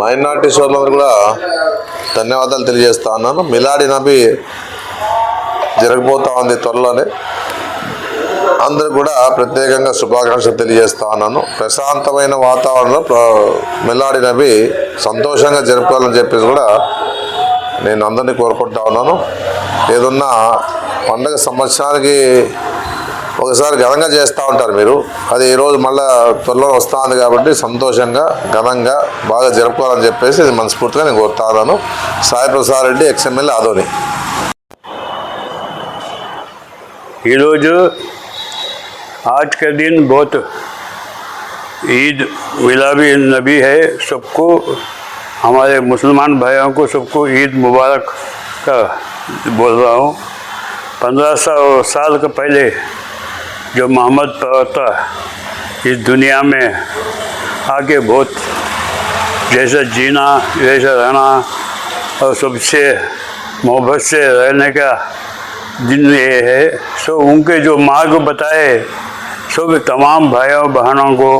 Minority సోదరులందరూ కూడా ధన్యవాదాలు తెలియజేస్తా ఉన్నాను. మిలాడి నబి జరగబోతా ఉంది త్వరలోనే. అందరూ కూడా ప్రత్యేకంగా శుభాకాంక్షలు తెలియజేస్తా ఉన్నాను. ప్రశాంతమైన వాతావరణంలో మిలాడి నబి సంతోషంగా జరుపుకోవాలని చెప్పేసి కూడా నేను అందరినీ కోరుకుంటా ఉన్నాను. ఏదన్నా పండగ సంవత్సరానికి ఒకసారి ఘనంగా చేస్తూ ఉంటారు మీరు అది ఈరోజు మళ్ళీ త్వరలో వస్తూ ఉంది కాబట్టి సంతోషంగా ఘనంగా బాగా జరుపుకోవాలని చెప్పేసి ఇది మనస్ఫూర్తిగా నేను కోరుతా ఉన్నాను సాయి ప్రసాద్ రెడ్డి ఎక్స్ఎమ్మెల్యే ఆదోని ఈరోజు आज का दिन बहुत ईद मिलाबी नबी है सबको हमारे मुसलमान भाइयों को सबको ईद मुबारक का बोल रहा हूँ पंद्रह सौ साल के पहले जो मोहम्मद प्रवक्ता इस दुनिया में आगे बहुत जैसा जीना, जैसा रहना और सबसे मोहब्बत से रहने का दिन ये है, सो उनके जो मार्ग बताए, सब तमाम भाइयों, बहनों को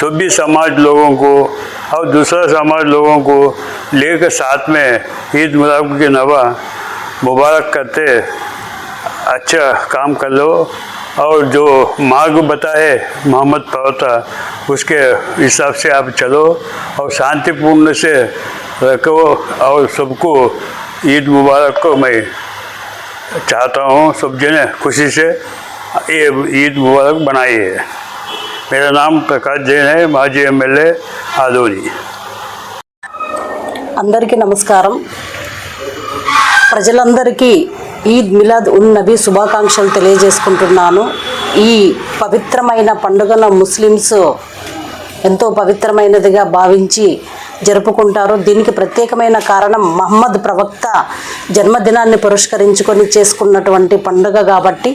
सभी समाज लोगों को और दूसरा समाज लोगों को लेकर साथ में ईद मुबारक के नवा मुबारक करते अच्छा काम कर लो। और जो मार्ग बताए मोहम्मद प्रवक्ता उसके हिसाब से आप चलो और शांतिपूर्ण से रखो और सबको ईद मुबारक को मैं चाहता हूँ सब जने खुशी से ये ईद मुबारक बनाई है मेरा नाम प्रकाश जैन है माजी एम एल ए आदोनी అందరికీ నమస్కారం ప్రజలందరికీ ఈద్ మిలాద్ ఉన్ నబీ శుభాకాంక్షలు తెలియజేసుకుంటున్నాను. ఈ పవిత్రమైన పండుగను ముస్లిమ్స్ ఎంతో పవిత్రమైనదిగా భావించి జరుపుకుంటారు. దీనికి ప్రత్యేకమైన కారణం మహమ్మద్ ప్రవక్త జన్మదినాన్ని పురస్కరించుకొని చేసుకున్నటువంటి పండుగ కాబట్టి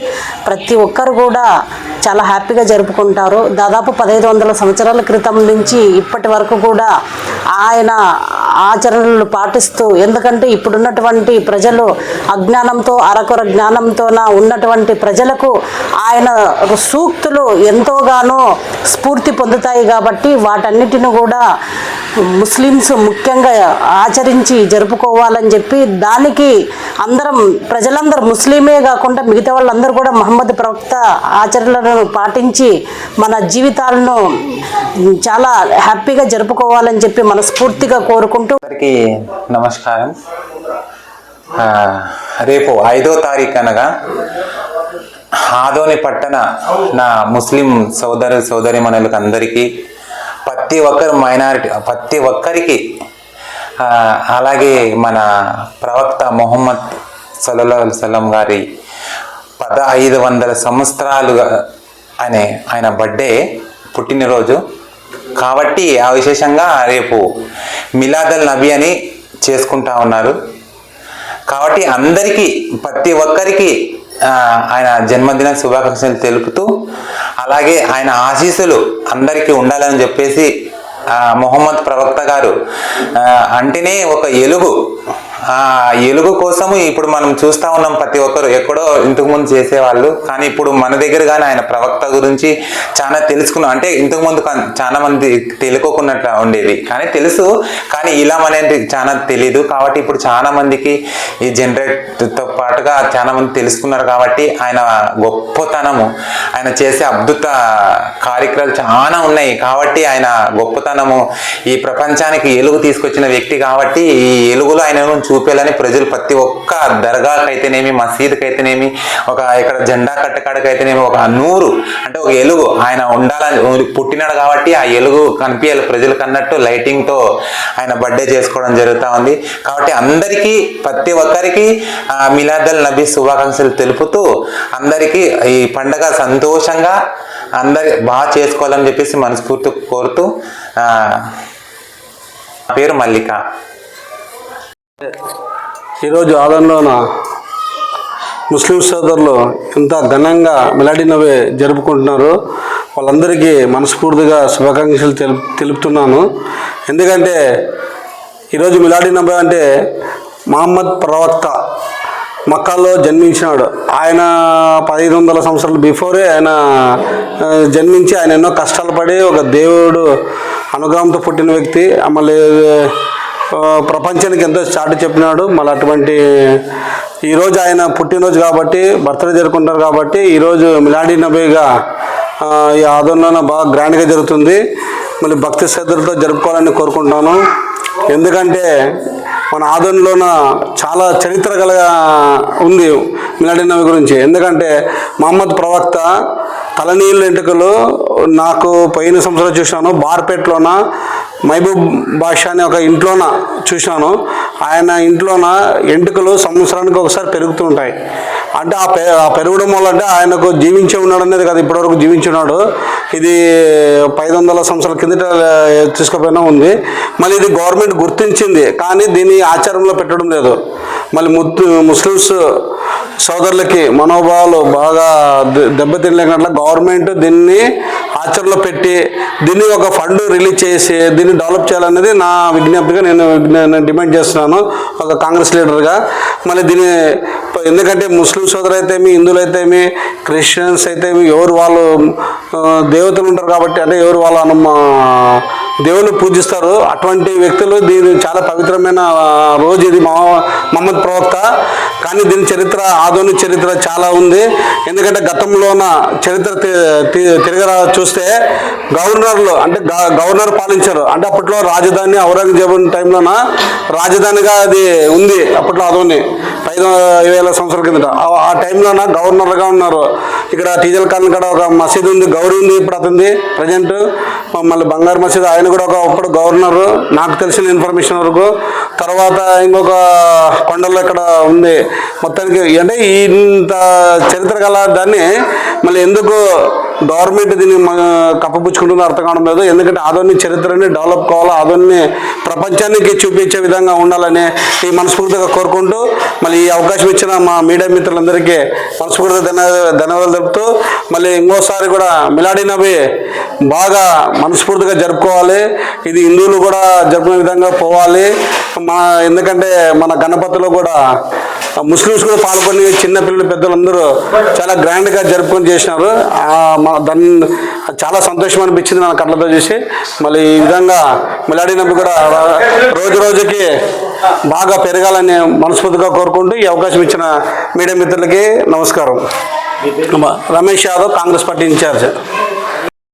ప్రతి ఒక్కరు కూడా చాలా హ్యాపీగా జరుపుకుంటారు. దాదాపు పదహైదు వందల సంవత్సరాల క్రితం నుంచి ఇప్పటి వరకు కూడా ఆయన ఆచరణలు పాటిస్తూ ఎందుకంటే ఇప్పుడున్నటువంటి ప్రజలు అజ్ఞానంతో అరకొర జ్ఞానంతోన ఉన్నటువంటి ప్రజలకు ఆయన సూక్తులు ఎంతోగానో స్ఫూర్తి పొందుతాయి కాబట్టి వాటన్నిటిని కూడా ముస్లిమ్స్ ముఖ్యంగా ఆచరించి జరుపుకోవాలని చెప్పి దానికి అందరం ప్రజలందరూ ముస్లిమే కాకుండా మిగతా వాళ్ళందరూ కూడా మహమ్మద్ ప్రవక్త ఆచరణలను పాటించి మన జీవితాలను చాలా హ్యాపీగా జరుపుకోవాలని చెప్పి మనస్ఫూర్తిగా కోరుకుంటూ అందరికీ నమస్కారం. రేపు ఐదో తారీఖు అనగా ఆదోని పట్టణ నా ముస్లిం సోదరు సోదరిమణులకు అందరికీ ప్రతి ఒక్కరు మైనారిటీ ప్రతి ఒక్కరికి అలాగే మన ప్రవక్త మొహమ్మద్ సల్లూ సలం గారి పదహైదు వందల సంవత్సరాలుగా అనే ఆయన బర్త్డే పుట్టినరోజు. కాబట్టి ఆ విశేషంగా రేపు మిలాదల్ నబీ అని చేసుకుంటా ఉన్నారు. కాబట్టి అందరికీ ప్రతి ఒక్కరికి ఆయన జన్మదిన శుభాకాంక్షలు తెలుపుతూ అలాగే ఆయన ఆశీస్సులు అందరికీ ఉండాలని చెప్పేసి మొహమ్మద్ ప్రవక్త గారు అంటేనే ఒక ఎలుగు. ఆ ఎలుగు కోసము ఇప్పుడు మనం చూస్తా ఉన్నాం ప్రతి ఒక్కరు. ఎక్కడో ఇంతకు ముందు చేసేవాళ్ళు. కానీ ఇప్పుడు మన దగ్గర కానీ ఆయన ప్రవక్త గురించి చాలా తెలుసుకున్నాం అంటే ఇంతకు ముందు చాలా మంది తెలుకోకున్నట్లు ఉండేది. కానీ తెలుసు. కానీ ఇలా అనేది చాలా తెలియదు కాబట్టి ఇప్పుడు చాలా మందికి ఈ జనరేట్తో పాటుగా చాలా మంది తెలుసుకున్నారు కాబట్టి ఆయన గొప్పతనము ఆయన చేసే అద్భుత కార్యక్రమాలు చాలా ఉన్నాయి. కాబట్టి ఆయన గొప్పతనము ఈ ప్రపంచానికి ఎలుగు తీసుకొచ్చిన వ్యక్తి కాబట్టి ఈ ఎలుగులో ఆయనను చూపేయాలని ప్రజలు ప్రతి ఒక్క దర్గాకైతేనేమి మసీదుకి అయితేనేమి ఒక ఇక్కడ జెండా కట్టకాడకైతేనేమి ఒక నూరు అంటే ఒక ఎలుగు ఆయన ఉండాలని పుట్టినాడు కాబట్టి ఆ ఎలుగు కనిపించాలి ప్రజలకు అన్నట్టు లైటింగ్తో ఆయన బర్త్డే చేసుకోవడం జరుగుతూ ఉంది. కాబట్టి అందరికీ ప్రతి ఒక్కరికి మీ మిలాదల్ నబీ శుభాకాంక్షలు తెలుపుతూ అందరికీ ఈ పండగ సంతోషంగా అందరి బాగా చేసుకోవాలని చెప్పేసి మనస్ఫూర్తి కోరుతూ నా పేరు మల్లిక. ఈరోజు ఆదంలోన ముస్లిం సోదరులు ఎంత ఘనంగా మిలాడి నవే జరుపుకుంటున్నారు. వాళ్ళందరికీ మనస్ఫూర్తిగా శుభాకాంక్షలు తెలుపు తెలుపుతున్నాను. ఎందుకంటే ఈరోజు మిలాడి నబే అంటే మహమ్మద్ ప్రవక్త మక్కాల్లో జన్మించినాడు. ఆయన పదిహేను వందల సంవత్సరాలు బిఫోరే ఆయన జన్మించి ఆయన ఎన్నో కష్టాలు పడి ఒక దేవుడు అనుగ్రహంతో పుట్టిన వ్యక్తి. మళ్ళీ ప్రపంచానికి ఎంతో చాటు చెప్పినాడు. మళ్ళీ అటువంటి ఈరోజు ఆయన పుట్టినరోజు కాబట్టి బర్త్డే జరుపుకుంటారు కాబట్టి ఈరోజు మిలాడీ నబీగా ఈ ఆదరణలో బాగా గ్రాండ్గా జరుగుతుంది. మళ్ళీ భక్తి శ్రద్ధలతో జరుపుకోవాలని కోరుకుంటాను. ఎందుకంటే మన ఆదరణలోన చాలా చరిత్ర గల ఉంది మిలాడీ గురించి. ఎందుకంటే మహమ్మద్ ప్రవక్త తలనీళ్ళ ఎంటుకలు నాకు పోయిన సంవత్సరం చూశాను బార్పేట్లోన మహబూబ్ బాషా అనే ఒక ఇంట్లోన చూశాను. ఆయన ఇంట్లోన ఎంటుకలు సంవత్సరానికి ఒకసారి పెరుగుతూ ఉంటాయి. అంటే ఆ పె ఆ పెరగడం వల్ల అంటే ఆయనకు జీవించి ఉన్నాడు అనేది కదా ఇప్పటివరకు జీవించున్నాడు ఇది ఐదు వందల సంవత్సరాల కిందట తీసుకుపోయినా ఉంది. మళ్ళీ ఇది గవర్నమెంట్ గుర్తించింది కానీ దీన్ని ఆచారంలో పెట్టడం లేదు. మళ్ళీ ముత్తు ముస్లిమ్స్ సోదరులకి మనోభావాలు బాగా దె- దెబ్బతినలేకుండా గవర్నమెంట్ దీన్ని ఆచరణలో పెట్టి దీన్ని ఒక ఫండ్ రిలీజ్ చేసి దీన్ని డెవలప్ చేయాలనేది నా విజ్ఞప్తిగా నేను నేను డిమాండ్ చేస్తున్నాను ఒక కాంగ్రెస్ లీడర్గా. మళ్ళీ దీన్ని ఎందుకంటే ముస్లిం సోదరు అయితేమి హిందువులు అయితేమి క్రిస్టియన్స్ అయితేమి ఎవరు వాళ్ళు దేవతలు ఉంటారు కాబట్టి అంటే ఎవరు వాళ్ళ అనుమ దేవుని పూజిస్తారు. అటువంటి వ్యక్తులు దీని చాలా పవిత్రమైన రోజు ఇది మహమ్మద్ ప్రవక్త. కానీ దీని చరిత్ర ఆధునిక చరిత్ర చాలా ఉంది. ఎందుకంటే గతంలోన చరిత్ర తి- తిరగరా చూస్తే గవర్నర్లు అంటే గ- గవర్నర్ పాలించారు. అంటే అప్పట్లో రాజధాని ఔరంగజేబు టైంలోన రాజధానిగా అది ఉంది అప్పట్లో అదోని ఐదు వేల సంవత్సరాల కిందట. ఆ- టైంలో గవర్నర్గా ఉన్నారు. ఇక్కడ టీజల్ ఖాన్ కూడా ఒక మసీద్ ఉంది గౌరీ ఉంది ఇప్పుడు అతనిది ప్రజెంట్ మళ్ళీ బంగారు మసీద్ ఆయన కూడా ఒక అప్పుడు గవర్నరు నాకు తెలిసిన ఇన్ఫర్మేషన్ వరకు తర్వాత ఇంకొక కొండల్లో ఇక్కడ ఉంది. మొత్తానికి అంటే ఇంత చరిత్ర గల దాన్ని మళ్ళీ ఎందుకు గవర్నమెంట్ దీన్ని కప్పపుచ్చుకుంటుందో అర్థం కావడం లేదు. ఎందుకంటే ఆధునిక చరిత్రని డెవలప్ కావాలా? ఆధునిక ప్రపంచానికి చూపించే విధంగా ఉండాలని ఈ మనస్ఫూర్తిగా కోరుకుంటూ మళ్ళీ ఈ అవకాశం ఇచ్చిన మా మీడియా మిత్రులందరికీ మనస్ఫూర్తిగా ధన్యవాదాలు ధన్యవాదాలు తెలుపుతూ మళ్ళీ ఇంకోసారి కూడా మిలాడీ నబీ బాగా మనస్ఫూర్తిగా జరుపుకోవాలి. ఇది హిందువులు కూడా జరుపుకునే విధంగా పోవాలి. మా ఎందుకంటే మన గణపతిలో కూడా ముస్లిమ్స్ కూడా పాల్గొని చిన్నపిల్లలు పెద్దలందరూ చాలా గ్రాండ్గా జరుపుకొని చేసినారు. దాన్ని చాలా సంతోషం అనిపించింది నా కళ్ళతో చూసి. మళ్ళీ ఈ విధంగా మిలాడీ నబి కూడా రోజు రోజుకి బాగా పెరగాలని మనస్ఫూర్తిగా కోరుకుంటూ ఈ అవకాశం ఇచ్చిన మీడియా మిత్రులకి నమస్కారం. Ramesh Yadav Congress party incharge.